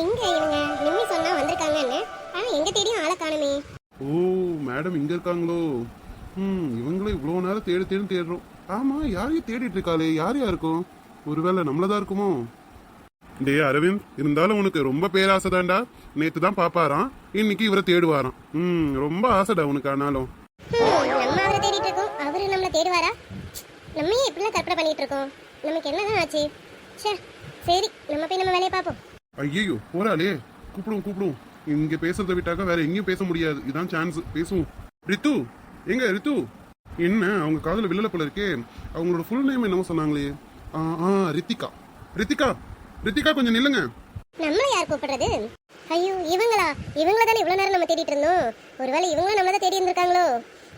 எங்க இவங்க நிம்மி சொன்னா வந்திருக்காங்கன்னு. ஆனா எங்க தேடியும் ஆளை காணுமே. ஓ மேடம் இங்க இருக்காங்களோ? ம் இவங்களும் இவ்வளோ நேரம் தேடி தேடி தேடுறோம். ஆமா யாரையும் தேடிட்டு இருக்காளே. யார் யாருக்கும் ஒருவேளை நம்மளதா இருக்குமோ? டேய் அரவிந்த் இருந்தாலும் உனக்கு ரொம்ப பேராசை தான்டா நேத்து தான் பாப்பாராம் இன்னைக்கு இவரை தேடுவாராம். ம் ரொம்ப ஆசைடா உனக்கு ஆனாலும். நம்ம அவரை தேடிட்டு இருக்கோம். அவரு நம்மள தேடுவாரா? நம்ம ஏன் இப்படிலாம் கற்பனை பண்ணிட்டு இருக்கோம். நமக்கு என்னதான் ஆச்சு? ச்சே சரி நம்ம போய் நம்ம வேலையை பார்ப்போம். ஐயோ போறாளே. கூப்பிடுவோம் கூப்பிடுவோம். இங்க பேசுறதை விட்டாக்க வேற எங்கேயும் பேச முடியாது. இதான் சான்ஸ் பேசுவோம். ரித்து எங்க ரித்து? என்ன அவங்க காதுல வில்லல போல இருக்கே. அவங்களோட ஃபுல் நேம் என்னமோ சொன்னாங்களே. ஆ ஆ ரித்திகா. ரித்திகா ரித்திகா கொஞ்சம் நில்லுங்க. நம்மள யார் கூப்பிடுறது? ஐயோ இவங்களா? இவங்கள தானே இவ்வளவு நேரம் நம்ம தேடிட்டு இருந்தோம். ஒருவேளை இவங்களும் நம்மள தான் தேடி இருந்திருக்காங்களோ?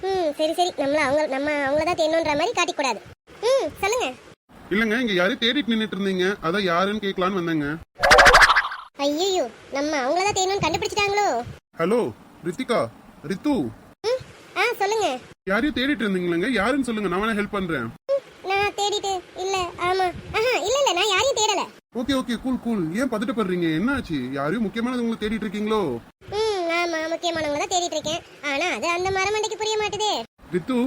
ம் சரி சரி. நம்மள அவங்க நம்ம அவங்கள தான் தேடணுன்ற மாதிரி காட்டிக்கூடாது. ம் சொல்லுங்க. இல்லங்க இங்க யாரையும் தேடிட்டு நின்னுட்டு இருந்தீங்க. அதான் யாருன்னு கேட்கலான்னு வந்தேங்க. ஐயோ நம்ம அவங்கள தான் தேடணும்னு கண்டுபிடிச்சிட்டாங்களோ? ஹலோ ரித்திகா ரித்து. ஆ சொல்லுங்க. யாரையும் தேடிட்டு இருந்தீங்களங்க? யாருன்னு சொல்லுங்க நான் வேணா ஹெல்ப் பண்றேன். நான் தேடிட்டு இல்ல ஆமா. ஆஹா இல்ல இல்ல நான் யாரையும் தேடல. ஓகே ஓகே கூல் கூல் ஏன் பதட்டப்படுறீங்க? என்னாச்சு? யாரையும் முக்கியமானது உங்களுக்கு தேடிட்டு இருக்கீங்களோ? ம் ஆமா முக்கியமானவங்கள தான் தேடிட்டு இருக்கேன். ஆனா அது அந்த மரமண்டைக்கு புரிய மாட்டுதே. ரித்து.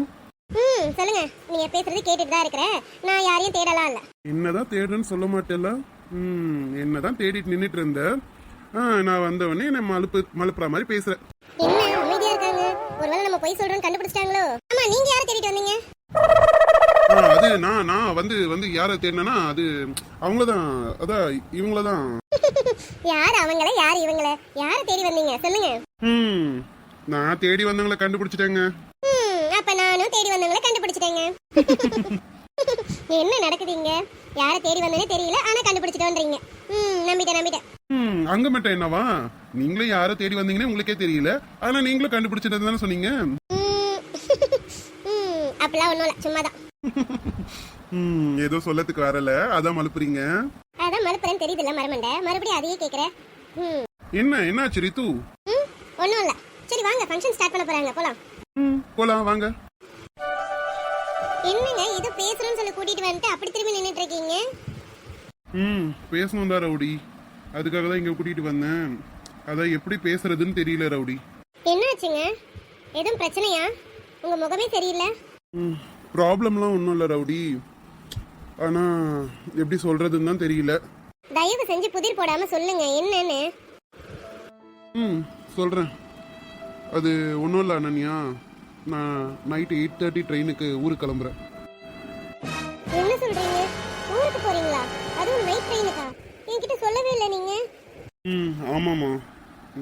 ம் சொல்லுங்க. நீங்க பேசுறது கேட்டுட்டு தான் இருக்கிறேன் நான் யாரையும் தேடலாம் இல்ல. என்னதான் தேடுறேன்னு சொல்ல மாட்டேல்ல? ம் என்னதான் தேடிட்டு நின்னுட்டு இருந்த. நான் வந்த உடனே நான் மலுப்பு மலுப்புற மாதிரி பேசுறேன் என்ன அமைதியா இருக்காங்க? ஒருவேளை நம்ம பொய் சொல்றோம்னு கண்டுபிடிச்சிட்டாங்களோ? ஆமா நீங்க யாரை தேடிட்டு வந்தீங்க? அது நான் நான் வந்து வந்து யாரை தேடினேன்னா அது அவங்கள தான் அதான் இவங்கள தான் யார் அவங்கள யார் இவங்கள? யாரை தேடி வந்தீங்க? சொல்லுங்க. ம் நான் தேடி வந்தவங்கள கண்டுபிடிச்சிட்டேங்க. அப்ப நானும் தேடி வந்தவங்கள கண்டுபிடிச்சிட்டேங்க. என்ன நடக்குது இங்க? யாரை தேடி வந்தனே தெரியல ஆனா கண்டுபிடிச்சிட்டோன்றீங்க ம் நம்பிட்டேன் நம்பிட்டேன். ம் அங்க மட்டும் என்னவா? நீங்களே யாரை தேடி வந்தீங்கன்னு உங்களுக்கே தெரியல. ஆனா நீங்களும் கண்டுபிடிச்சிட்டது தானே சொன்னீங்க? ம் ம் அப்படிலாம் ஒன்றும் இல்லை சும்மா தான் ம் ஏதோ சொல்லத்துக்கு வரல. அதான் மலுப்புறீங்க. அதான் மறுப்புறேன்னு தெரியுதுல்ல மரமண்டை. மறுபடியும் அதையே கேட்குறேன் ம். என்ன என்னாச்சு ரித்து? ம் ஒன்றும் இல்லை. சரி வாங்க ஃபங்க்ஷன் ஸ்டார்ட் பண்ண போறாங்க போலாம். ம் போலாம் வாங்க. என்னங்க இது பேசுறோம்னு சொல்லி கூட்டிட்டு வந்துட்டு அப்படி திரும்பி நின்னுட்டு இருக்கீங்க? ம் பேசணும் தான் ரவுடி. அதுக்காக தான் இங்க கூட்டிட்டு வந்தேன். அதான் எப்படி பேசுறதுன்னு தெரியல ரவுடி. என்னாச்சுங்க? எதுவும் பிரச்சனையா? உங்க முகமே சரியில்லை? ம் ப்ராப்ளம்லாம் ஒன்றும் இல்லை ரவுடி. ஆனா எப்படி சொல்றதுன்னு தான் தெரியல. தயவு செஞ்சு புதிர் போடாம சொல்லுங்க என்னன்னு. ம் சொல்றேன். அது ஒன்றும் இல்லை அனன்யா. நான் நைட்டு எயிட் தேர்ட்டி ட்ரெயினுக்கு ஊருக்கு கிளம்புறேன். என்ன சொல்றீங்க? ஊருக்கு போறீங்களா? அதுவும் நைட் ட்ரெயினுக்கா என்கிட்ட சொல்லவே இல்லை நீங்க. ம் ஆமாம்மா.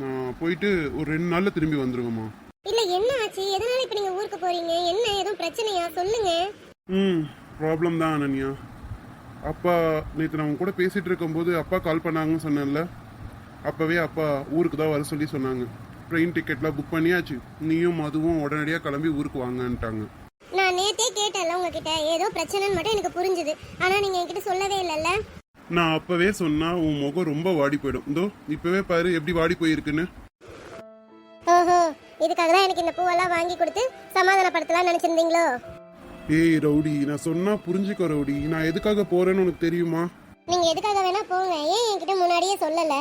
நான் போயிட்டு ஒரு ரெண்டு நாளில் திரும்பி வந்துருவேம்மா. இல்ல என்ன ஆச்சு? எதனால இப்ப நீங்க ஊருக்கு போறீங்க? என்ன எதுவும் பிரச்சனையா? சொல்லுங்க. ம் ப்ராப்ளம் தான் அனன்யா. அப்பா நேற்று நான் கூட பேசிட்டு இருக்கும்போது அப்பா கால் பண்ணாங்கன்னு சொன்னேன்ல. அப்போவே அப்பா ஊருக்கு தான் வர சொல்லி சொன்னாங்க. ட்ரெயின் டிக்கெட்லாம் புக் பண்ணியாச்சு. நீயும் மதுவும் உடனடியாக கிளம்பி ஊருக்கு வாங்கன்ட்டாங்க. நான் நேத்தே கேட்டேன்ல உங்ககிட்ட ஏதோ பிரச்சனைன்னு மட்டும் எனக்கு புரிஞ்சுது. ஆனா நீங்க என்கிட்ட சொல்லவே இல்லைல்ல? நான் அப்போவே சொன்னா உன் முகம் ரொம்ப வாடி போயிடும். இதோ இப்போவே பாரு எப்படி வாடி போயிருக்குன்னு. ஓஹோ இதுக்காக தான் எனக்கு இந்த பூவெல்லாம் வாங்கி கொடுத்து சமாதானப்படுத்தலாம் நினைச்சிருந்தீங்களோ? ஏய் ரவுடி நான் சொன்னா புரிஞ்சுக்கோ ரவுடி. நான் எதுக்காக போறேன்னு உனக்கு தெரியுமா? நீங்க எதுக்காக வேணா போங்க. ஏன் என்கிட்ட முன்னாடியே சொல்லல?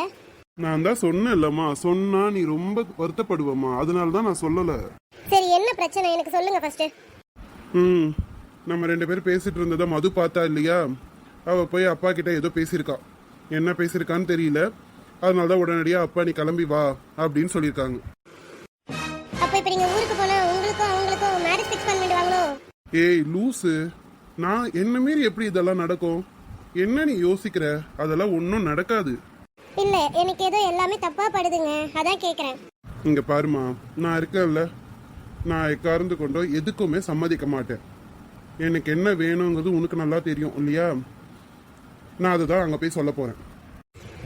நான் தான் சொன்னேன்லம்மா. சொன்னா நீ ரொம்ப வருத்தப்படுவம்மா. அதனால தான் நான் சொல்லலை. சரி என்ன பிரச்சனை? எனக்கு சொல்லுங்க ஃபர்ஸ்ட் ம். நம்ம ரெண்டு பேரும் பேசிட்டு இருந்ததை மது பார்த்தா இல்லையா? அவ போய் அப்பா கிட்ட ஏதோ பேசியிருக்கா. என்ன பேசியிருக்கான்னு தெரியல. அதனால தான் உடனடியாக அப்பா நீ கிளம்பி வா அப்படின்னு சொல்லியிருக்காங்க. அப்ப இப்ப நீங்க ஊருக்கு போனா உங்களுக்கும் அவங்களுக்கும் மேரேஜ் ஃபிக்ஸ் பண்ணிடுவாங்களோ ஏய் லூசு. நான் என்ன மீறி எப்படி இதெல்லாம் நடக்கும்? என்ன நீ யோசிக்கிற? அதெல்லாம் ஒன்றும் நடக்காது. இல்ல எனக்கு ஏதோ எல்லாமே தப்பா படுதுங்க. அதான் கேக்குறேன். இங்க பாருமா நான் இருக்கேன்ல. நான் எக்கார்ந்து கொண்டோ எதுக்குமே சம்மதிக்க மாட்டேன். எனக்கு என்ன வேணுங்கிறது உனக்கு நல்லா தெரியும் இல்லையா? நான் அதுதான் அங்கே போய் சொல்ல போகிறேன்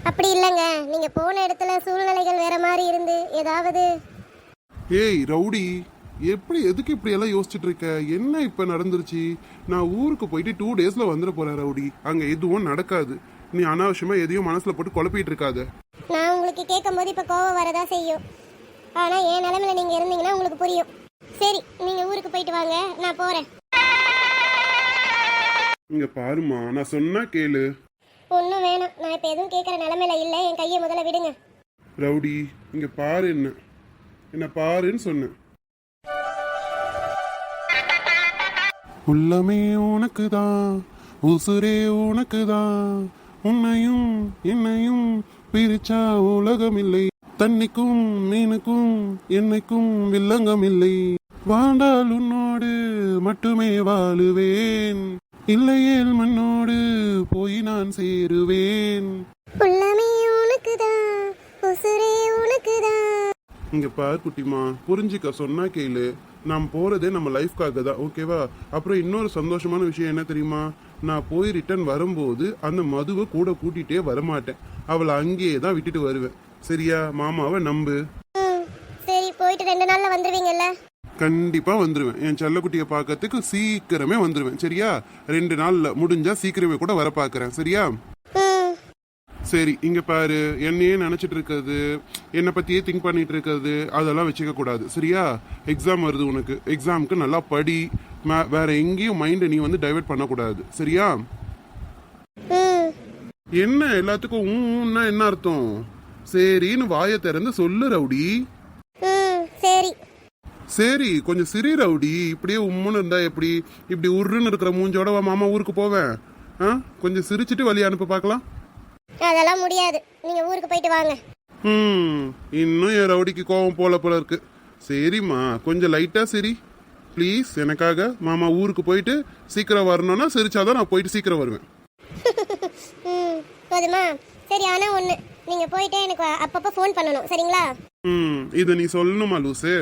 அப்படி இல்லைங்க. நீங்க போன இடத்துல சூழ்நிலைகள் வேற மாதிரி இருந்து ஏதாவது? ஏய் ரவுடி எப்படி எதுக்கு இப்படி எல்லாம் யோசிச்சுட்டு இருக்க? என்ன இப்ப நடந்துருச்சு? நான் ஊருக்கு போயிட்டு டூ டேஸ்ல வந்துட போறேன் ரவுடி. அங்க எதுவும் நடக்காது. நீ அனாவசியமா எதையும் மனசுல போட்டு குழப்பிட்டு இருக்காத. நான் உங்களுக்கு கேட்கும்போது இப்ப கோவம் வரதா செய்யும். ஆனா என் நிலைமையில நீங்க இருந்தீங்கன்னா உங்களுக்கு புரியும். சரி நீங்க ஊருக்கு போயிட்டு வாங்க. நான் போறேன். இங்க பாருமா நான் சொன்னா கேளு. ஒன்றும் வேணாம். நான் இப்போ எதுவும் கேட்குற நிலமையில இல்லை. என் கையை முதல்ல விடுங்க. ரவுடி இங்க பாரு என்ன. என்ன பாருன்னு சொன்னேன் உள்ளமே உனக்கு தான் உசுரே உனக்கு தான் உன்னையும் என்னையும் பிரிச்சா உலகம் இல்லை தண்ணிக்கும் மீனுக்கும் என்னைக்கும் வில்லங்கம் இல்லை வாழ்ந்தால் உன்னோடு மட்டுமே வாழுவேன். இல்லையேல் மண்ணோடு போய் நான் சேருவேன். இங்க பார் குட்டிமா புரிஞ்சுக்க சொன்னா கேளு. நாம் போறதே நம்ம லைஃப்காக தான் ஓகேவா அப்புறம் இன்னொரு சந்தோஷமான விஷயம் என்ன தெரியுமா? நான் போய் ரிட்டர்ன் வரும்போது அந்த மதுவை கூட கூட்டிகிட்டே வரமாட்டேன். அவளை அங்கேயே தான் விட்டுட்டு வருவேன். சரியா? மாமாவை நம்பு. சரி போயிட்டு ரெண்டு நாளில் வந்துடுவீங்கல்ல கண்டிப்பா வந்துருவேன். என் செல்லக்குட்டியை பார்க்கறதுக்கு சீக்கிரமே வந்துருவேன். சரியா? ரெண்டு நாள்ல முடிஞ்சா சீக்கிரமே கூட வர பார்க்கறேன். சரியா? சரி இங்க பாரு. என்னையே நினைச்சிட்டு இருக்கிறது என்னை பத்தியே திங்க் பண்ணிட்டு இருக்கிறது அதெல்லாம் வச்சுக்க கூடாது சரியா? எக்ஸாம் வருது உனக்கு. எக்ஸாமுக்கு நல்லா படி. வேற எங்கேயும் மைண்டை நீ வந்து டைவர்ட் பண்ணக்கூடாது. சரியா? என்ன எல்லாத்துக்கும் ஊன்னா என்ன அர்த்தம்? சரின்னு வாயை திறந்து சொல்லு ரவுடி. சரி. சரி கொஞ்சம் சிரி ரவுடி. இப்படியே உம்முன்னு இருந்தா எப்படி? இப்படி உருன்னு இருக்கிற மூஞ்சோட மாமா ஊருக்கு போவேன். ஆ? கொஞ்சம் சிரிச்சிட்டு வழி அனுப்ப பார்க்கலாம். அதெல்லாம் முடியாது. நீங்கள் ஊருக்கு போயிட்டு வாங்க. ம் இன்னும் என் ரவுடிக்கு கோவம் போல போல இருக்கு. சரிம்மா கொஞ்சம் லைட்டா சரி. ப்ளீஸ் எனக்காக மாமா ஊருக்கு போயிட்டு சீக்கிரம் வரணும்னா சிரிச்சாதான் நான் போயிட்டு சீக்கிரம் வருவேன். ம் போதுமா? சரி ஆனால் ஒன்று நீங்கள் போயிட்டு எனக்கு அப்பப்போ ஃபோன் பண்ணணும். சரிங்களா? ம் இதை நீ சொல்லணுமா லூசு?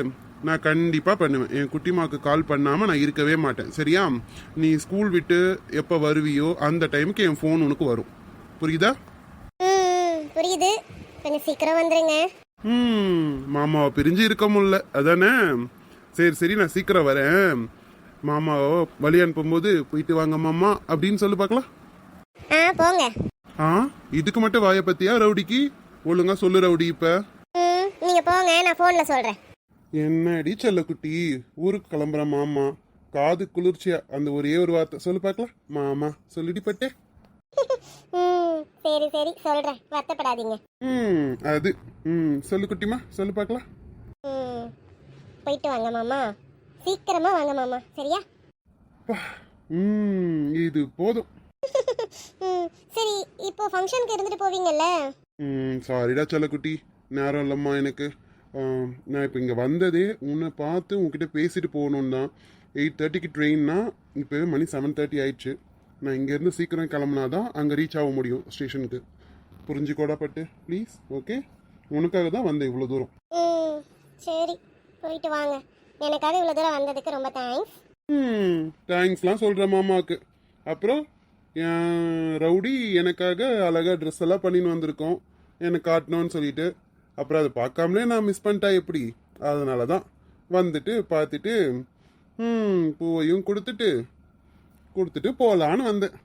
நான் கண்டிப்பா பண்ணுவேன். என் குட்டிமாக்கு கால் பண்ணாம நான் இருக்கவே மாட்டேன். சரியா? நீ ஸ்கூல் விட்டு எப்போ வருவியோ அந்த டைமுக்கு என் ஃபோன் உனக்கு வரும். புரியுதா? ம் புரியுது. கொஞ்சம் சீக்கிரம் வந்துடுங்க ம் மாமாவை பிரிஞ்சு இருக்க முடியல. அதானே? சரி சரி நான் சீக்கிரம் வரேன். மாமாவை வழி அனுப்பும்போது போயிட்டு வாங்க மாமா அப்படின்னு சொல்லி பார்க்கலாம். ஆ போங்க. ஆ இதுக்கு மட்டும் வாயை பத்தியா ரவுடிக்கு? ஒழுங்கா சொல்லு ரவுடி இப்ப. ம் நீங்கள் போங்க நான் ஃபோனில் சொல்கிறேன் என்னடி செல்லக்குட்டி ஊருக்கு கிளம்புற மாமா காது குளிர்ச்சியா அந்த ஒரே ஒரு வார்த்தை சொல்லு பார்க்கலாம். மாமா சொல்லிடி பட்டே. சரி சரி சொல்கிறேன் வருத்தப்படாதீங்க. ம் அது ம் சொல்லு குட்டிமா சொல்லு பார்க்கலாம். போயிட்டு வாங்க மாமா. சீக்கிரமா வாங்க மாமா. சரியா? ம் இது போதும். ம் சரி இப்போ ஃபங்க்ஷனுக்கு இருந்துட்டு போவீங்கல்ல? ம் சாரிடா செல்லக்குட்டி. நேரம் இல்லைம்மா எனக்கு. ஆம், நான் இப்போ இங்கே வந்ததே உன்னை பார்த்து உன்கிட்ட பேசிட்டு போகணும் தான். எயிட் தேர்ட்டிக்கு ட்ரெயின்னா இப்போவே மணி செவன் தேர்ட்டி ஆயிடுச்சு. நான் இங்கேருந்து சீக்கிரம் கிளம்புனா தான் அங்கே ரீச் ஆக முடியும் ஸ்டேஷனுக்கு புரிஞ்சுக்கோடா பட்டு ப்ளீஸ் ஓகே உனக்காக தான் வந்தேன் இவ்வளோ தூரம். ம் சரி. போயிட்டு வாங்க. எனக்காக இவ்வளோ தூரம் வந்ததுக்கு ரொம்ப தேங்க்ஸ் ம் தேங்க்ஸ்லாம் சொல்கிறேன் மாமாவுக்கு அப்புறம் ரவுடி எனக்காக அழகாக ட்ரெஸ் எல்லாம் பண்ணின்னு வந்திருக்கோம். எனக்கு காட்டணும்னு சொல்லிட்டு. அப்புறம் அதை பார்க்காமலே நான் மிஸ் பண்ணிட்டா எப்படி? அதனால தான் வந்துட்டு பார்த்துட்டு ம் பூவையும் கொடுத்துட்டு கொடுத்துட்டு போகலான்னு வந்தேன்.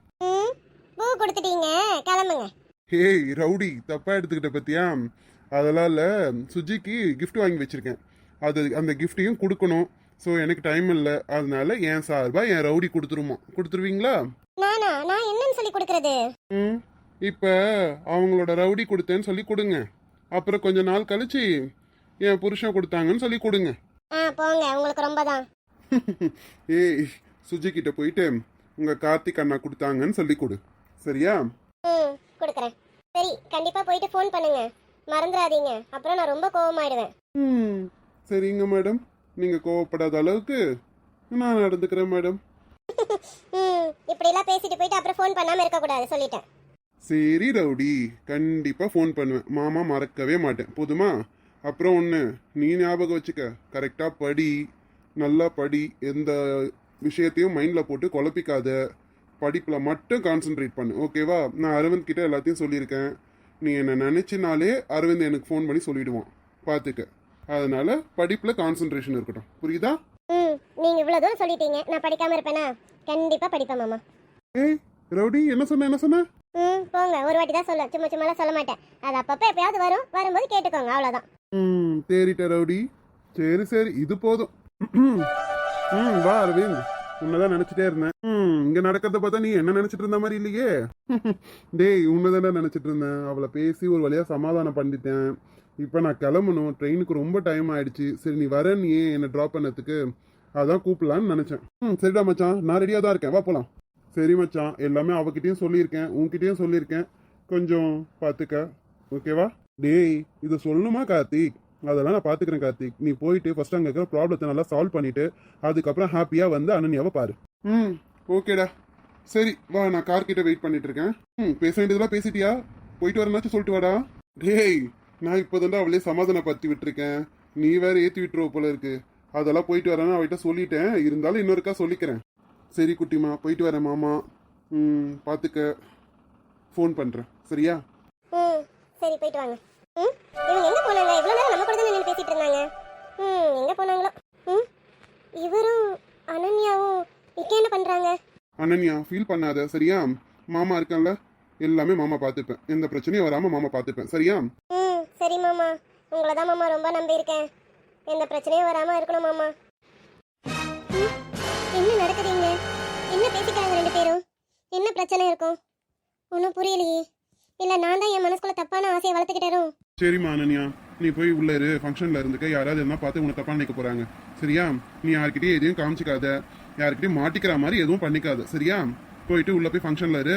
பூ கொடுத்துட்டீங்க. கிளம்புங்க. ஹேய் ரவுடி தப்பாக எடுத்துக்கிட்ட பத்தியா? அதெல்லாம் இல்லை. சுஜிக்கு gift வாங்கி வச்சிருக்கேன். அது அந்த கிஃப்ட்டையும் கொடுக்கணும். ஸோ எனக்கு டைம் இல்லை. அதனால என் சார்பாக என் ரவுடி கொடுத்துருமா. கொடுத்துருவீங்களா? நானா? நான் என்னன்னு சொல்லி கொடுக்கறது? ம். இப்போ அவங்களோட ரவுடி கொடுத்தேன்னு சொல்லி கொடுங்க. அப்புறம் கொஞ்ச நாள் கழிச்சு என் புருஷன் கொடுத்தாங்கன்னு சொல்லி கொடுங்க. ஆ போங்க. உங்களுக்கு ரொம்ப தான் ஏய் சுஜி கிட்ட போயிட்டு உங்க கார்த்திக் அண்ணா கொடுத்தாங்கன்னு சொல்லி கொடு. சரியா? ம் கொடுக்குறேன். சரி கண்டிப்பாக போயிட்டு ஃபோன் பண்ணுங்க. மறந்துடாதீங்க அப்புறம் நான் ரொம்ப கோவமாயிடுவேன். ம். சரிங்க மேடம். நீங்க கோவப்படாத அளவுக்கு நான் நடந்துக்கிறேன் மேடம். ம் இப்படிலாம் பேசிட்டு போயிட்டு அப்புறம் ஃபோன் பண்ணாமல் இருக்கக்கூடாது சொல்லிட்டேன். சரி ரவுடி. கண்டிப்பா ஃபோன் பண்ணுவேன். மாமா மறக்கவே மாட்டேன். போதுமா? அப்புறம் ஒன்று நீ ஞாபகம் வச்சுக்க. கரெக்டா படி. நல்லா படி. எந்த விஷயத்தையும் மைண்டில் போட்டு குழப்பிக்காத. படிப்பில் மட்டும் கான்சென்ட்ரேட் பண்ணு. ஓகேவா நான் அரவிந்த் கிட்ட எல்லாத்தையும் சொல்லியிருக்கேன். நீ என்னை நினச்சினாலே அரவிந்த் எனக்கு ஃபோன் பண்ணி சொல்லிடுவான். பார்த்துக்க அதனால படிப்பில் கான்சென்ட்ரேஷன் இருக்கட்டும். புரியுதா? ம் நீங்கள் இவ்வளோ தூரம் சொல்லிட்டீங்க. நான் படிக்காமல் இருப்பேனா? கண்டிப்பாக படிப்பேன் மாமா. ஏய் ரவுடி என்ன சொன்ன என்ன சொன்ன? ம் போங்க. ஒரு வாட்டி தான் சொல்ல சும்மா சும்மாலாம் சொல்ல மாட்டேன். அது அப்பப்போ எப்பயாவது வரும். வரும்போது கேட்டுக்கோங்க அவ்வளோதான் ம் தேறிட்ட ரவுடி. சரி சரி இது போதும். ம் வா அரவிந்த். உன்னதான் நினைச்சிட்டே இருந்தேன். ம் இங்க நடக்கிறத பார்த்தா நீ என்ன நினைச்சிட்டு இருந்த மாதிரி இல்லையே? டேய் உன்னதானே நினைச்சிட்டு இருந்தேன். அவளை பேசி ஒரு வழியா சமாதானம் பண்ணிட்டேன். இப்போ நான் கிளம்பணும். ட்ரெயினுக்கு ரொம்ப டைம் ஆயிடுச்சு. சரி நீ வர நீ என்னை ட்ராப் பண்ணதுக்கு? அதான் கூப்பிடலான்னு நினச்சேன். ம் சரிடா மச்சான். நான் ரெடியாக தான் இருக்கேன். வா போகலாம் சரி மச்சான். எல்லாமே அவகிட்டையும் சொல்லியிருக்கேன். உன்கிட்டயும் சொல்லியிருக்கேன். கொஞ்சம் பார்த்துக்க ஓகேவா டேய் இதை சொல்லணுமா கார்த்திக்? அதெல்லாம் நான் பார்த்துக்கிறேன் கார்த்திக். நீ போயிட்டு ஃபஸ்ட் அங்கே இருக்கிற ப்ராப்ளத்தை நல்லா சால்வ் பண்ணிட்டு அதுக்கப்புறம் ஹாப்பியாக வந்து அனன்யாவை பாரு. ம் ஓகேடா சரி வா நான் கார்கிட்ட வெயிட் பண்ணிட்டு இருக்கேன். ம் பேச வேண்டியதெல்லாம் பேசிட்டியா? போயிட்டு வரனாச்சும் சொல்லிட்டு வாடா. டேய் நான் இப்போதான்டா அவளே சமாதானப்படுத்தி விட்டுருக்கேன். நீ வேற ஏற்றி விட்டுருவ போல இருக்கு. அதெல்லாம் போயிட்டு வரேன்னு அவகிட்ட சொல்லிட்டேன். இருந்தாலும் இன்னொருக்கா சொல்லிக்கிறேன். சரி குட்டிமா போயிட்டு வரேன் மாமா. ம் பார்த்துக்க ஃபோன் பண்ணுறேன் சரியா? ம் சரி போயிட்டு வாங்க. ம் இவங்க எங்க போனாங்க? இவ்வளோ நேரம் நம்ம கூட தான் நின்று பேசிட்டு இருந்தாங்க. ம் எங்க போனாங்களோ? ம் இவரும் அனன்யாவும் இக்க என்ன பண்றாங்க? அனன்யா ஃபீல் பண்ணாத. சரியா? மாமா இருக்கான்ல? எல்லாமே மாமா பார்த்துப்பேன் எந்த பிரச்சனையும் வராமல் மாமா பார்த்துப்பேன் சரியா? ம் உங்களை தான் மாமா ரொம்ப நம்பியிருக்கேன் எந்த பிரச்சனையும் வராமல் இருக்கணும் மாமா. என்ன நடக்குதுங்க? என்ன பேசிக்கிறாங்க ரெண்டு பேரும்? என்ன பிரச்சனை இருக்கும்? ஒன்றும் புரியலையே. இல்லை நான் தான் என் மனசுக்குள்ள தப்பான ஆசையை வளர்த்துக்கிட்டேரும் சரிம்மா அனன்யா. நீ போய் உள்ள இரு. ஃபங்க்ஷன்ல இருந்துக்க. யாராவது என்ன பார்த்து உன்னை தப்பா நினைக்க போறாங்க. சரியா? நீ யார்கிட்டயும் எதையும் காமிச்சிக்காத. யார்கிட்டயும் மாட்டிக்கிற மாதிரி எதுவும் பண்ணிக்காத. சரியா? போயிட்டு உள்ள போய் ஃபங்க்ஷன்ல இரு.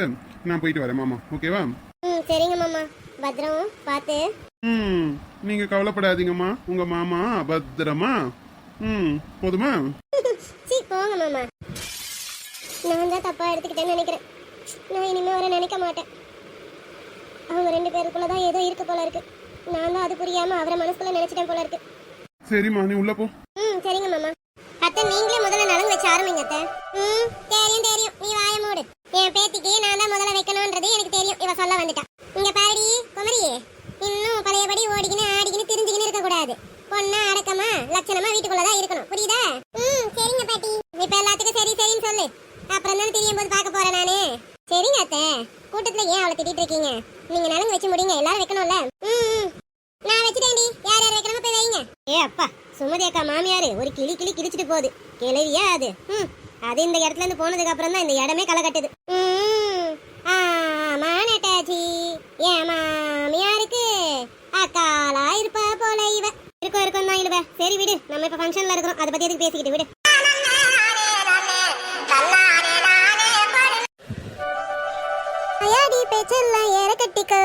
நான் போயிட்டு வரேன் மாமா. ஓகேவா ம் சரிங்க மாமா. பத்திரம் பார்த்து ம். நீங்க கவலைப்படாதீங்கம்மா. உங்க மாமா பத்திரமா? ம். போதுமா? சீ போங்க மாமா. நான் தான் தப்பா எடுத்துக்கிட்டேன்னு நினைக்கிறேன். நான் இனிமே வர நினைக்க மாட்டேன். அவங்க ரெண்டு பேருக்குள்ள தான் ஏதோ இருக்கு போல இருக்கு. நான் தான் அது புரியாம அவரை மனசுக்குள்ள நினைச்சிட்டேன் போல இருக்கு. சரிம்மா நீ உள்ள போ. ம் சரிங்க மாமா. அத்தை நீங்களே முதல்ல நலங்கு வச்சு ஆரம்பிங்க அத்தை. ம் தெரியும் தெரியும். நீ வாய மூடு. என் பேத்திக்கு நான் தான் முதல்ல வைக்கணும்ன்றது எனக்கு தெரியும். இவ சொல்ல வந்துட்டா. இங்க பாருடி குமரி இன்னும் பழையபடி ஓடிக்கின்னு ஆடிக்கின்னு திரிஞ்சுக்கின்னு இருக்க கூடாது பொண்ணா அடக்கமா லட்சணமா வீட்டுக்குள்ளதான் இருக்கணும். புரியுதா? ம் சரிங்க பாட்டி. இப்ப எல்லாத்துக்கும் சரி சரின்னு சொல்லு. அப்புறம் தான் தெரியும் போது பார்க்க போறேன் நானு. சரிங்க அத்தை. கூட்டத்துல ஏன் அவளை திட்டிட்டு இருக்கீங்க? நீங்க நலங்கு வச்சு முடிங்க எல்லாரும் வைக்கணும்ல. ம் நான் வச்சுட்டேன்டி. யார் யார் வைக்கணுமோ போய் வைங்க. ஏ அப்பா சுமதி அக்கா மாமியாரு ஒரு கிளி கிளி கிழிச்சிட்டு போகுது. கிளவியா அது? ம். அது இந்த இடத்துல இருந்து போனதுக்கு அப்புறம் தான் இந்த இடமே களை கட்டுது. ம் ஆமா நட்டாச்சி என் மாமியாருக்கு அக்காலா இருப்பா போல இவ. இருக்கும் இருக்கும் தான் இழுவ. சரி விடு. நம்ம இப்ப ஃபங்க்ஷன்ல இருக்கிறோம். அதை பத்தி எதுக்கு பேசிக்கிட்டு? விடு. அயாடி பேச்செல்லாம் ஏற கட்டிக்கோ.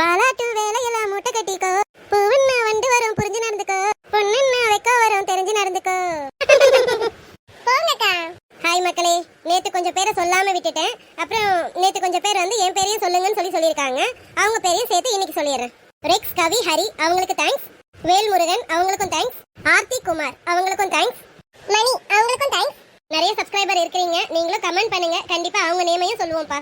வாலாட்டு வேலையெல்லாம் மூட்டை கட்டிக்கோ. பூவண்ணா வண்டு வரும் புரிஞ்சு நடந்துக்கோ. பொண்ணுன்னா வைக்க வரும் தெரிஞ்சு நடந்துக்கோ. போங்கக்கா. ஹாய் மக்களே. நேத்து கொஞ்சம் பேரை சொல்லாம விட்டுட்டேன். அப்புறம் நேத்து கொஞ்சம் பேர் வந்து என் பேர் இருக்காங்க அவங்க பேரையும் சேர்த்து இன்னைக்கு சொல்லிடுறேன். ரெக்ஸ் கவி ஹரி அவங்களுக்கு தேங்க்ஸ் வேல்முருகன் அவங்களுக்கும் தேங்க்ஸ் ஆர்த்தி குமார் அவங்களுக்கும் தேங்க்ஸ் மணி அவங்களுக்கும் தேங்க்ஸ் நிறைய சப்ஸ்கிரைபர் இருக்கிறீங்க. நீங்களும் கமெண்ட் பண்ணுங்க. கண்டிப்பா அவங்க நேமையும் சொல்லுவோம்ப்பா.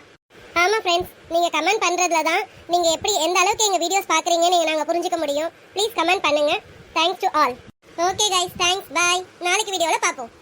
ஆமா ஃப்ரெண்ட்ஸ் நீங்க கமெண்ட் பண்றதுல தான் நீங்க எப்படி எந்த அளவுக்கு எங்க வீடியோஸ் பார்க்குறீங்கன்னு நீங்க நாங்க புரிஞ்சுக்க முடியும். ப்ளீஸ் கமெண்ட் பண்ணுங்க. Thanks to all okay guys thanks bye நாளைக்கு வீடியோவில் பார்ப்போம்.